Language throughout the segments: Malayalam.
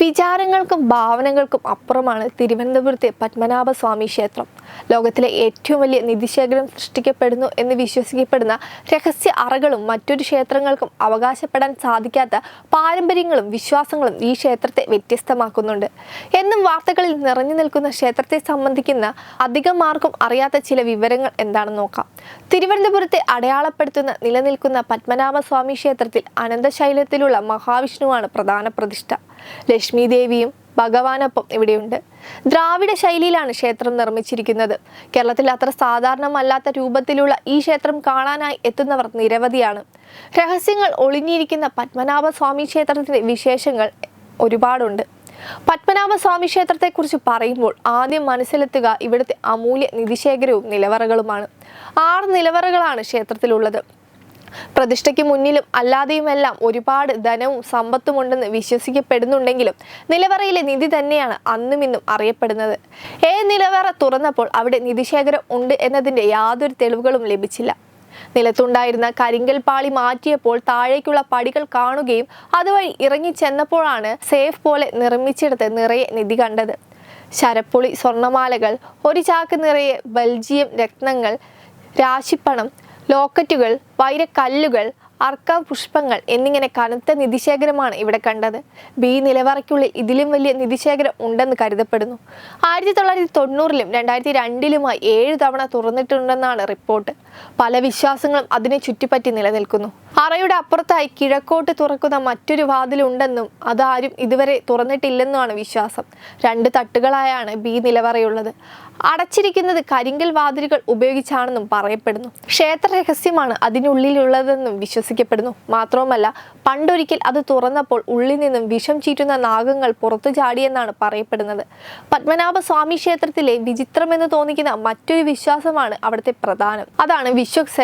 വിചാരങ്ങൾക്കും ഭാവനകൾക്കും അപ്പുറമാണ് തിരുവനന്തപുരത്തെ പത്മനാഭസ്വാമി ക്ഷേത്രം. ലോകത്തിലെ ഏറ്റവും വലിയ നിധിശേഖരം സൃഷ്ടിക്കപ്പെടുന്നു എന്ന് വിശ്വസിക്കപ്പെടുന്ന രഹസ്യ അറകളും മറ്റൊരു ക്ഷേത്രങ്ങൾക്കും അവകാശപ്പെടാൻ സാധിക്കാത്ത പാരമ്പര്യങ്ങളും വിശ്വാസങ്ങളും ഈ ക്ഷേത്രത്തെ വ്യത്യസ്തമാക്കുന്നുണ്ട്. എന്നും വാർത്തകളിൽ നിറഞ്ഞു നിൽക്കുന്ന ക്ഷേത്രത്തെ സംബന്ധിക്കുന്ന അധികം ആർക്കും അറിയാത്ത ചില വിവരങ്ങൾ എന്താണെന്ന് നോക്കാം. തിരുവനന്തപുരത്തെ അടയാളപ്പെടുത്തുന്ന നിലനിൽക്കുന്ന പത്മനാഭസ്വാമി ക്ഷേത്രത്തിൽ അനന്തശൈലത്തിലുള്ള മഹാവിഷ്ണുവാണ് പ്രധാന പ്രതിഷ്ഠ. ലക്ഷ്മി ദേവിയും ഭഗവാനൊപ്പം ഇവിടെയുണ്ട്. ദ്രാവിഡ ശൈലിയിലാണ് ക്ഷേത്രം നിർമ്മിച്ചിരിക്കുന്നത്. കേരളത്തിൽ അത്ര സാധാരണമല്ലാത്ത രൂപത്തിലുള്ള ഈ ക്ഷേത്രം കാണാനായി എത്തുന്നവർ നിരവധിയാണ്. രഹസ്യങ്ങൾ ഒളിഞ്ഞിരിക്കുന്ന പത്മനാഭസ്വാമി സ്വാമി ക്ഷേത്രത്തിന്റെ വിശേഷങ്ങൾ ഒരുപാടുണ്ട്. പത്മനാഭ സ്വാമി ക്ഷേത്രത്തെക്കുറിച്ച് പറയുമ്പോൾ ആദ്യം മനസ്സിലെത്തുക ഇവിടുത്തെ അമൂല്യ നിധിശേഖരവും നിലവറകളുമാണ്. ആറ് നിലവറകളാണ് ക്ഷേത്രത്തിലുള്ളത്. പ്രതിഷ്ഠയ്ക്ക് മുന്നിലും അല്ലാതെയുമെല്ലാം ഒരുപാട് ധനവും സമ്പത്തും ഉണ്ടെന്ന് വിശ്വസിക്കപ്പെടുന്നുണ്ടെങ്കിലും നിലവറയിലെ നിധി തന്നെയാണ് അന്നും ഇന്നും അറിയപ്പെടുന്നത്. ഏ നിലവറ തുറന്നപ്പോൾ അവിടെ നിധിശേഖരം ഉണ്ട് എന്നതിന്റെ യാതൊരു തെളിവുകളും ലഭിച്ചില്ല. നിലത്തുണ്ടായിരുന്ന കരിങ്കൽ പാളി മാറ്റിയപ്പോൾ താഴേക്കുള്ള പടികൾ കാണുകയും അതുവഴി ഇറങ്ങി ചെന്നപ്പോഴാണ് സേഫ് പോലെ നിർമ്മിച്ചിടത്ത് നിറയെ നിധി കണ്ടത്. ശരപ്പുളി സ്വർണമാലകൾ ഒരു ചാക്ക് നിറയെ ബൽജിയം രത്നങ്ങൾ രാശിപ്പണം ലോക്കറ്റുകൾ വൈരക്കല്ലുകൾ അർക്ക പുഷ്പങ്ങൾ എന്നിങ്ങനെ കനത്ത നിധിശേഖരമാണ് ഇവിടെ കണ്ടത്. ബി നിലവറയ്ക്കുള്ളിൽ ഇതിലും വലിയ നിധിശേഖരം ഉണ്ടെന്ന് കരുതപ്പെടുന്നു. ആയിരത്തി തൊള്ളായിരത്തി തൊണ്ണൂറിലും രണ്ടായിരത്തി രണ്ടിലുമായി ഏഴ് തവണ തുറന്നിട്ടുണ്ടെന്നാണ് റിപ്പോർട്ട്. പല വിശ്വാസങ്ങളും അതിനെ ചുറ്റിപ്പറ്റി നിലനിൽക്കുന്നു. അറയുടെ അപ്പുറത്തായി കിഴക്കോട്ട് തുറക്കുന്ന മറ്റൊരു വാതിലുണ്ടെന്നും അതാരും ഇതുവരെ തുറന്നിട്ടില്ലെന്നുമാണ് വിശ്വാസം. രണ്ട് തട്ടുകളായാണ് ബി നിലവറയുള്ളത്. അടച്ചിരിക്കുന്നത് കരിങ്കൽ വാതിലുകൾ ഉപയോഗിച്ചാണെന്നും പറയപ്പെടുന്നു. ക്ഷേത്ര രഹസ്യമാണ് അതിനുള്ളിലുള്ളതെന്നും വിശ്വസിക്കപ്പെടുന്നു. മാത്രവുമല്ല പണ്ടൊരിക്കൽ അത് തുറന്നപ്പോൾ ഉള്ളിൽ നിന്നും വിഷം ചീറ്റുന്ന നാഗങ്ങൾ പുറത്തു ചാടിയെന്നാണ് പറയപ്പെടുന്നത്. പത്മനാഭസ്വാമി ക്ഷേത്രത്തിലെ വിചിത്രമെന്ന് തോന്നിക്കുന്ന മറ്റൊരു വിശ്വാസമാണ് അവിടുത്തെ പ്രധാനം. അതാണ് വിശ്വക്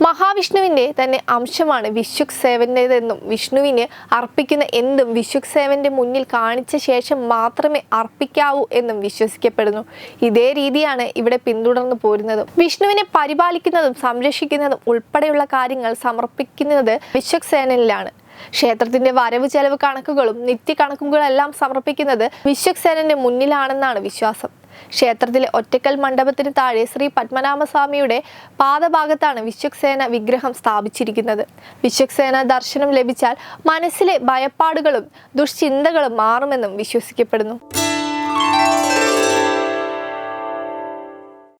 മഹാവിഷ്ണുവിന്റെ തന്നെ അംശമാണ് വിശ്വക് സേവന്റേതെന്നും വിഷ്ണുവിന് അർപ്പിക്കുന്ന എന്തും വിശ്വക് സേവന്റെ മുന്നിൽ കാണിച്ച ശേഷം മാത്രമേ അർപ്പിക്കാവൂ എന്നും വിശ്വസിക്കപ്പെടുന്നു. ഇതേ രീതിയാണ് ഇവിടെ പിന്തുടർന്നു പോരുന്നതും. വിഷ്ണുവിനെ പരിപാലിക്കുന്നതും സംരക്ഷിക്കുന്നതും ഉൾപ്പെടെയുള്ള കാര്യങ്ങൾ സമർപ്പിക്കുന്നത് വിശ്വക് സേനനിലാണ് ക്ഷേത്രത്തിന്റെ വരവ് ചെലവ് കണക്കുകളും നിത്യ കണക്കുകളെല്ലാം സമർപ്പിക്കുന്നത് വിശ്വക്സേനന്റെ മുന്നിലാണെന്നാണ് വിശ്വാസം. ക്ഷേത്രത്തിലെ ഒറ്റക്കൽ മണ്ഡപത്തിന് താഴെ ശ്രീ പത്മനാഭസ്വാമിയുടെ പാദഭാഗത്താണ് വിശ്വക്സേന വിഗ്രഹം സ്ഥാപിച്ചിരിക്കുന്നത്. വിശ്വക്സേന ദർശനം ലഭിച്ചാൽ മനസ്സിലെ ഭയപ്പാടുകളും ദുഷ്ചിന്തകളും മാറുമെന്നും വിശ്വസിക്കപ്പെടുന്നു.